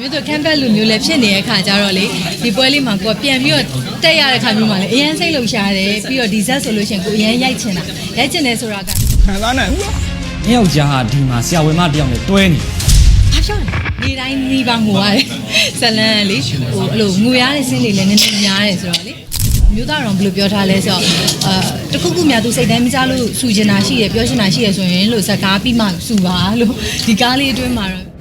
မျိုးဆို campus လူမျိုးလည်းဖြစ်နေတဲ့ခါကျတော့လေဒီပွဲလေးမှာကိုကပြန်ပြီးတော့တက်ရတဲ့ခါမျိုးမှာလေအရန်စိတ်လှုပ်ရှားတယ်ပြီးတော့ဒီဇက်ဆိုလို့ရှိရင်ကိုအရန်ရိုက်ချင်တာရိုက်ချင်တယ်ဆိုတာကခံစားနိုင်ဘူး။ယောက်ျားဟာဒီမှာဆရာဝန်မတစ်ယောက်နဲ့တွဲနေတယ်ဘာပြောလဲနေတိုင်းနေပါငိုရတယ်ဇလန်ကလေဟိုအဲ့လိုငိုရတဲ့စင်းတွေလည်းနည်းနည်းများတယ်ဆိုတော့လေမျိုးသားတော်ဘယ်လိုပြောထားလဲဆိုတော့အာတခုခုများသူစိတ်တိုင်းမကြလို့စူချင်တာရှိရပြောချင်တာရှိရဆိုရင်လို့ဇက်ကားပြီးမှစူပါလို့ဒီကားလေးအတွင်းမှာတော့ဟုတ်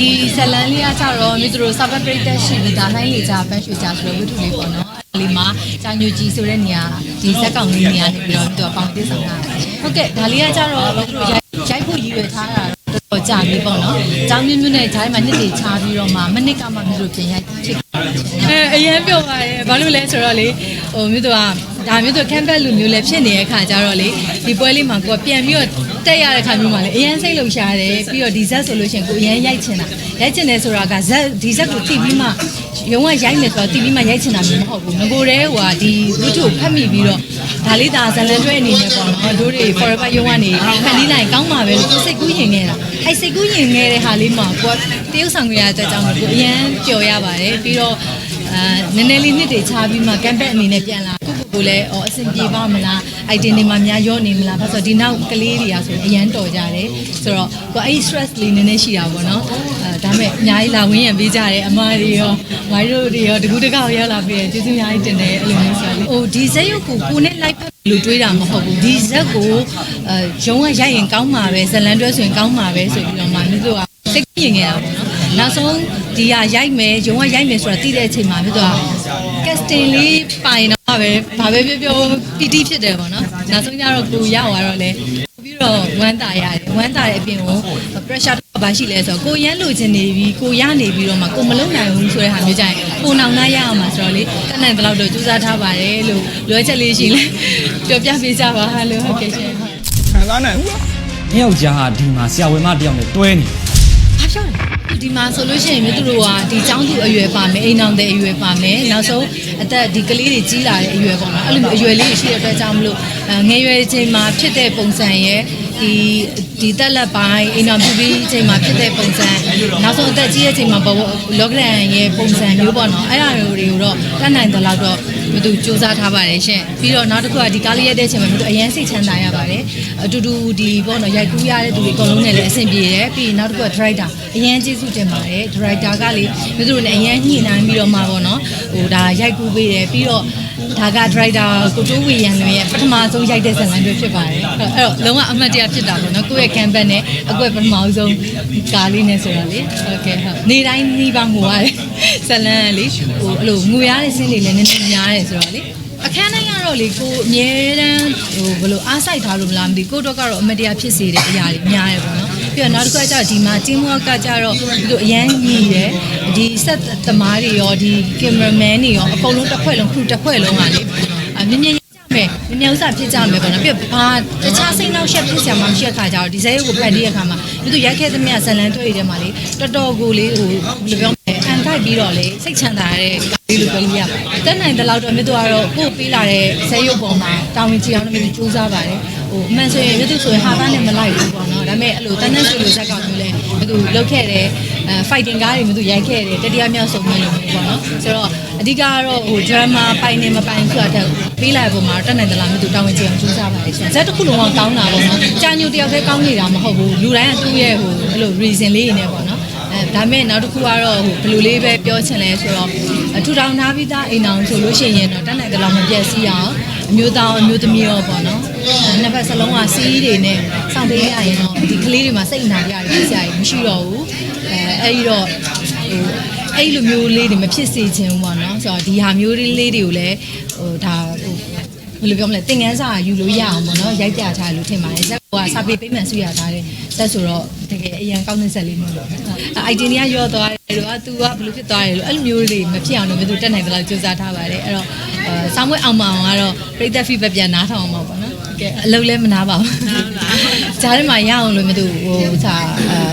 ဒီဇလန်လေးကကြတော့မြေသူတို့စာပတ်ပရိသတ်ရှိပြီးဒါနိုင်လေကြပန်းရွှေကြဆိုတော့ဝတ္ထုလေးပေါ့နော်အဲ့ဒီမှာကြောင်ညူကြီးဆိုတဲ့နေရာဒီဇက်ကောင်လေးနေရာနေပြီးတော့သူကပေါင်းတိဆောင်တာဟုတ်ကဲ့ဒါလေးကကြတော့မြေသူတို့ရိုက်ရိုက်ဖို့ရည်ရွယ်ထားတာတော့တော်ကြာပြီပေါ့နော်ကြောင်မြင့်မြင့်နဲ့ဂျိုင်းမှာနှစ်တွေချပြီးတော့မှမနစ်ကမှမြေသူတို့ပြင်ရိုက်ဖြစ်အဲအရင်ပြောပါတယ်ဘာလို့လဲဆိုတော့လေဟိုမြေသူက ဒါမျိုးဆို campus လူမျိုးလည်းဖြစ်နေတဲ့ခါကျတော့လေဒီပွဲလေးမှာကိုကပြန်ပြီးတော့တက်ရတဲ့ခါမျိုးမှာလေအရန်စိတ်လှုပ်ရှားတယ်ပြီးတော့ဒီဇက်ဆိုလို့ရှိရင်ကိုအရန်ရိုက်ချင်တာရိုက်ချင်တယ်ဆိုတာကဇက်ဒီဇက်ကိုတိပြီးမှရုံးကရိုက်မယ်ဆိုတော့တိပြီးမှရိုက်ချင်တာမျိုးမဟုတ်ဘူးငကိုတဲ့ဟိုကဒီဝတ္ထုကိုဖတ်မိပြီးတော့ဒါလေးဒါဇလန်တွဲအနေနဲ့ပေါ့နော်တို့တွေ forever ရုံးကနေဖန်တီးလိုက်ကောင်းပါပဲလို့ကိုစိတ်ကူးရင်နေတာအဲစိတ်ကူးရင်နေတဲ့ဟာလေးမှာကိုကတရုပ်ဆောင်ရတဲ့အတွက်ကြောင့်ကိုအရန်ပျော်ရပါတယ်ပြီးတော့အာနည်းနည်းလေးနှစ်တွေချပြီးမှ campaign အနေနဲ့ပြန်လာ ကိုကိုကိုလည်းအော်အဆင်ပြေပါမလား item တွေမှာများရောနေမလားဘာလို့ဆိုဒီနောက်ကလေးတွေကဆိုရင်အရန်တော်ကြတယ်ဆိုတော့ကိုအဲ့ stress လေးနည်းနည်းရှိတာပေါ့နော်အဲဒါမဲ့အများကြီးလာဝင်းရံပေးကြတယ်အမတွေရောငါတို့တွေရောတကူတကောက်ရောက်လာပြီးကျေးဇူးအများကြီးတင်တယ်အဲ့လိုမျိုးဆိုတော့ဟိုဒီဇက်ရုပ်ကိုကိုနဲ့ live ဖက်လို့တွေးတာမဟုတ်ဘူးဒီဇက်ကိုအဲရုံးကရိုက်ရင်ကောင်းမှာပဲဇလန်တွဲဆိုရင်ကောင်းမှာပဲဆိုပြီးတော့မှမြို့သူကစိတ်ပြင်နေတာပေါ့နော်နောက်ဆုံးဒီဟာရိုက်မယ်ရုံးကရိုက်မယ်ဆိုတာသိတဲ့အချိန်မှာမြို့သူက casting လေးပိုင် တော့ပဲဘာပဲပြောပြောပီတိဖြစ်တယ်ပေါ့နော်နောက်ဆုံးကျတော့ကိုရောက်သွားတော့လေပြီးတော့ဝမ်းတာရတယ်ဝမ်းတာတဲ့အပြင်ကို pressure တော့ဘာရှိလဲဆိုတော့ကိုရမ်းလိုချင်နေပြီကိုရနေပြီးတော့မှကိုမလုံနိုင်ဘူးဆိုတဲ့ဟာမျိုးကြရင်ကိုနောင်နာရအောင်မှာဆိုတော့လေတတ်နိုင်တဲ့လောက်တော့ကြိုးစားထားပါတယ်လို့လွယ်ချက်လေးရှိလဲပြောပြပေးကြပါလို့ဟုတ်ကဲ့ရှင်ဟုတ်ခံစားနိုင်ဘူး။ယောက်ျားဟာဒီမှာဆရာဝန်မတစ်ယောက်နဲ့တွဲနေတယ်ဘာပြောလဲ ဒီမှာဆိုလို့ရှိရင်မြို့သူတို့ကဒီចောင်းသူအရွယ်ပါမယ်အိမ်အောင်တဲ့အရွယ်ပါမယ်နောက်ဆုံးအသက်ဒီကလေးတွေကြီးလာတဲ့အရွယ်ပေါ့နော်အဲ့လိုမျိုးအရွယ်လေးတွေရှိတဲ့အတွက်ကြောင့်မလို့အဲငယ်ရွယ်ချိန်မှာဖြစ်တဲ့ပုံစံရဲ့ဒီဒီတက်လက်ပိုင်းအိမ်အောင်ပြုပြီးချိန်မှာဖြစ်တဲ့ပုံစံနောက်ဆုံးအသက်ကြီးတဲ့ချိန်မှာဘဝလောကရန်ရဲ့ပုံစံမျိုးပေါ့နော်အဲ့ဒါတွေကိုတော့တတ်နိုင်တဲ့လောက်တော့ မြို့သူစူးစမ်းထားပါတယ်ရှင်ပြီးတော့နောက်တစ်ခုကဒီကားလေးရိုက်တဲ့ချိန်မှာမြို့သူအရန်စိတ်ချမ်းသာရပါတယ်အတူတူဒီပေါ့နော်ရိုက်ကူးရတဲ့သူတွေအကုန်လုံးနဲ့လည်းအဆင်ပြေတယ်ပြီးနောက်တစ်ခုက director အရန်ကျေးဇူးတင်ပါတယ် director ကလေမြို့သူတို့နဲ့အရန်ညှိနှိုင်းပြီးတော့မှပေါ့နော်ဟိုဒါရိုက်ကူးပေးတယ်ပြီးတော့ ဒါက director ကိုတိုးဝေရန်လွင်ရဲ့ပထမဆုံးရိုက်တဲ့ဇာတ်လမ်းတွေဖြစ်ပါတယ်အဲ့တော့လုံးဝအမှတ်တရဖြစ်တာပေါ့နော်ကိုယ့်ရဲ့ campaign နဲ့အကွက်ပထမဆုံးကားလေးနဲ့ဆိုတော့လေဟုတ်ကဲ့ဟုတ်နေတိုင်းနှီးပါငိုရတယ်ဇာတ်လမ်းကလေဟိုအဲ့လိုငိုရတဲ့စင်းတွေလည်းနည်းနည်းများတယ်ဆိုတော့လေအခန်းတိုင်းကတော့လေကိုအမြဲတမ်းဟိုဘယ်လိုအားစိုက်ထားလို့မလားမသိကိုတော့ကတော့အမတရားဖြစ်စေတဲ့အရာတွေများတယ်ပေါ့နော် ပြီးတော့နောက်တစ်ခုကကျတော့ဒီမှာကျင်းမောကကြတော့ဒီလိုအရန်ညီတယ်ဒီဆက်သမားတွေရောဒီကင်မရာမန်တွေရောအကုန်လုံးတစ်ဖွဲ့လုံးခုတစ်ဖွဲ့လုံးကလေအမြင်မြင်မယ်မြင်မြင်ဥစ္စာဖြစ်ကြမယ်ပေါ့နော်ပြီးတော့ဘာတခြားစိတ်နှောက်ရှက်ဖြစ်စရာမှမရှိတဲ့ခါကျတော့ဒီဇဲရုပ်ကိုဖတ်တဲ့အခါမှာဒီလိုရိုက်ခဲ့သမျှဇလန်တွေ့ရတဲ့မှာလေတော်တော်ကိုလေဟိုဘယ်လိုပြောမ လဲအန်ခိုက်ပြီးတော့လေစိတ်ချမ်းသာတဲ့ကားလေးလိုပြောလို့ရပါတယ်တက်နိုင်တဲ့လောက်တော့မြတ်တို့ကတော့ပို့ပေးလာတဲ့ဇဲရုပ်ပေါ်မှာတာဝန်ကြီးအောင်လည်းမြတ်တို့စူးစမ်းပါတယ်ဟိုအမှန်ဆိုရင်မြတ်တို့ဆိုရင်ဟာသားနဲ့မလိုက်ဘူးပေါ့နော်ဒါပေမဲ့အဲ့လိုတန်းတန်းဆိုလိုဇက်ကောင်မျိုးလဲမြတ်တို့လုတ်ခဲ့တယ်အဲ fighting ကားတွေမြတ်တို့ရိုက်ခဲ့တယ်တတိယမြောက်ဆုံးမျိုးလိုမျိုးပေါ့နော်ဆိုတော့အဓိကကတော့ဟို drama ပိုင်နေမပိုင်ဆိုတာတက်ပေးလိုက်ပုံမှာတက်နိုင်သလားမြတ်တို့တာဝန်ကြီးအောင်စူးစမ်းပါတယ်ရှင်ဇက်တစ်ခုလုံးကကောင်းတာပေါ့နော်ကြာညိုတယောက်တည်းကောင်းနေတာမဟုတ်ဘူးလူတိုင်းကသူ့ရဲ့ဟိုအဲ့လို reason လေးနေပေါ့နော် အဲဒါမဲ့နောက်တစ်ခုကတော့ဟိုဘယ်လိုလေးပဲပြောချင်လဲဆိုတော့ထူထောင်ထားပြီးသားအိမ်အောင်ဆိုလို့ရှိရင်တော့တက်နိုင်သလားမပြည့်စည်အောင်အမျိုးသားအမျိုးသမီးရောပေါ့နော်နှစ်ဖက်စလုံးကစီးတွေနဲ့စောင့်ပေးရရင်တော့ဒီကလေးတွေမှာစိတ်နာကြရတယ်ဖြစ်စရာမရှိတော့ဘူးအဲအဲ့ဒီတော့ဟိုအဲ့လိုမျိုးလေးတွေမဖြစ်စေချင်ဘူးပေါ့နော်ဆိုတော့ဒီဟာမျိုးလေးတွေကိုလည်းဟိုဒါဟို ဘယ်လိုပြောမလဲသင်ငန်းစာယူလို့ရအောင်ပေါ့နော်ရိုက်ပြထားလို့ထင်ပါတယ်ဇက်ကစာပေပေးမှန်ဆွရထားတဲ့ဇက်ဆိုတော့တကယ်အရင်ကောင်းတဲ့ဇက်လေးမျိုးလို့အိုက်တင်တွေကရောသွားတယ်လို့อ่ะ तू ကဘယ်လိုဖြစ်သွားတယ်လို့အဲ့လိုမျိုးလေးမဖြစ်အောင်လို့မသူတက်နိုင်တယ်လို့စူးစမ်းထားပါတယ်အဲ့တော့အဲဆောင်းမွေးအောင်မအောင်ကတော့ပြိသက် feedback ပြန်နားထောင်အောင်ပါပေါ့နော် ကဲ့အလုပ်လည်းမနာပါဘူးဂျားထဲမှာရအောင်လို့မသိဘူးဟိုစာ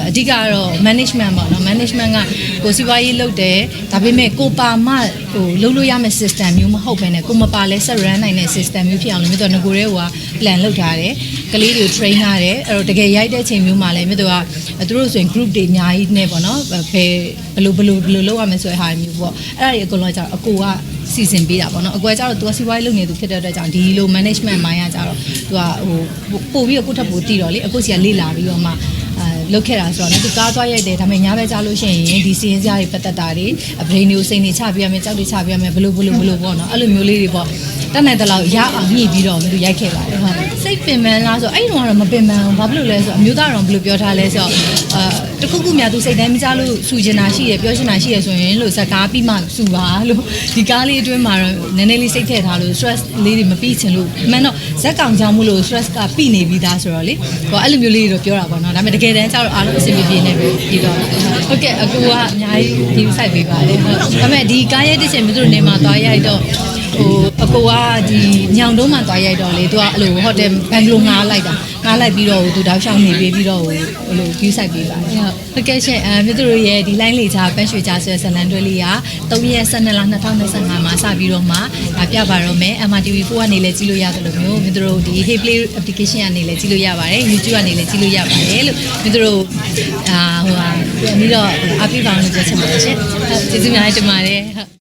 အဓိကကတော့ management ပေါ့နော် management ကကိုစီးပွားရေးလုပ်တယ်ဒါပေမဲ့ကိုပါမဟိုလုပ်လို့ရမယ့် system မျိုးမဟုတ်ဘဲနဲ့ကိုမပါလဲဆက် run နိုင်တဲ့ system မျိုးဖြစ်အောင်လို့မြတ်တော့ငကိုရဲဟိုက plan လုပ်ထားတယ်ကလေးတွေကို train ထားတယ်အဲ့တော့တကယ်ရိုက်တဲ့ချိန်မျိုးမှာလည်းမြတ်တော့ကသူတို့ဆိုရင် group တွေအများကြီးနဲ့ပေါ့နော်ဘယ်ဘယ်လိုဘယ်လိုဘယ်လိုလုပ်ရမလဲဆိုတဲ့ဟာမျိုးပေါ့အဲ့ဒါတွေအကုန်လုံးကျတော့အကိုက စီစဉ်ပေးတာပေါ့နော်အကွယ်ကျတော့ तू ကစီးပွားရေးလုပ်နေသူဖြစ်တဲ့အတွက်ကြောင့်ဒီလို management မိုင်းကကျတော့ तू ကဟိုပို့ပြီးတော့ကိုယ့်ထက်ပိုတည်တော့လေအခုစီကလေ့လာပြီးတော့မှအဲလုတ်ခဲ့တာဆိုတော့လည်းသူကားသွားရိုက်တယ်ဒါပေမဲ့ညဘက်ကြလို့ရှိရင်ဒီစီရင်စရာတွေပတ်သက်တာတွေအဘရိန်မျိုးစိန်တွေချပြရမယ်ကြောက်တွေချပြရမယ်ဘလို့ဘလို့ဘလို့ပေါ့နော်အဲ့လိုမျိုးလေးတွေပေါ့ တတ်နိုင်တဲ့လောက်ရအောင်ညှိပြီးတော့မသူရိုက်ခဲ့ပါတယ်ဟုတ်စိတ်ပင်ပန်းလားဆိုအဲ့ဒီတော့ကတော့မပင်ပန်းဘူးဘာဖြစ်လို့လဲဆိုတော့အမျိုးသားတော်ဘယ်လိုပြောထားလဲဆိုတော့အာတခုခုများသူစိတ်တိုင်းမကြလို့စူချင်တာရှိရပြောချင်တာရှိရဆိုရင်လို့ဇက်ကားပြီးမှစူပါလို့ဒီကားလေးအတွင်းမှာတော့နည်းနည်းလေးစိတ်ထည့်ထားလို့ stress လေးတွေမပြီးချင်လို့အမှန်တော့ဇက်ကောင်ကြောင့်မလို့ stress ကပြီးနေပြီးသားဆိုတော့လေဟိုအဲ့လိုမျိုးလေးတွေတော့ပြောတာပေါ့နော်ဒါပေမဲ့တကယ်တမ်းကျတော့အားလုံးအဆင်ပြေပြေနဲ့ပဲပြီးတော့ဟုတ်ကဲ့အကူကအများကြီးဒီဆိုင်ပေးပါတယ်ဟုတ်ဒါပေမဲ့ဒီကားရဲ့တစ်ချင်မြို့တို့နေမှာသွားရိုက်တော့ ဟိုအကူကဒီညောင်တုံးမှသွားရိုက်တော့လေသူကအဲ့လိုဟိုတယ်ဘန်ဂလိုငားလိုက်တာငားလိုက်ပြီးတော့သူတောက်ရှောင်းနေပေးပြီးတော့ဟိုလို view site ပေးပါတယ်ဟုတ်ဟုတ်ကဲ့ရှင်အဲမြို့တို့ရဲ့ဒီ line လေးချပန်းရွှေချဆွဲဇလန်တွဲလေးက3ရက်12လ2025မှာစပြီးတော့မှပြပါတော့မယ် MRTV4 ကနေလည်းကြည့်လို့ရတယ်လို့မျိုးမြို့တို့ဒီ Hey Play application ကနေလည်းကြည့်လို့ရပါတယ် YouTube ကနေလည်းကြည့်လို့ရပါတယ်လို့မြို့တို့အာဟိုဟာပြီးတော့အပိပါအောင်လို့ပြောချင်ပါတယ်ရှင်ဟုတ်ကျေးဇူးများတင်ပါတယ်ဟုတ်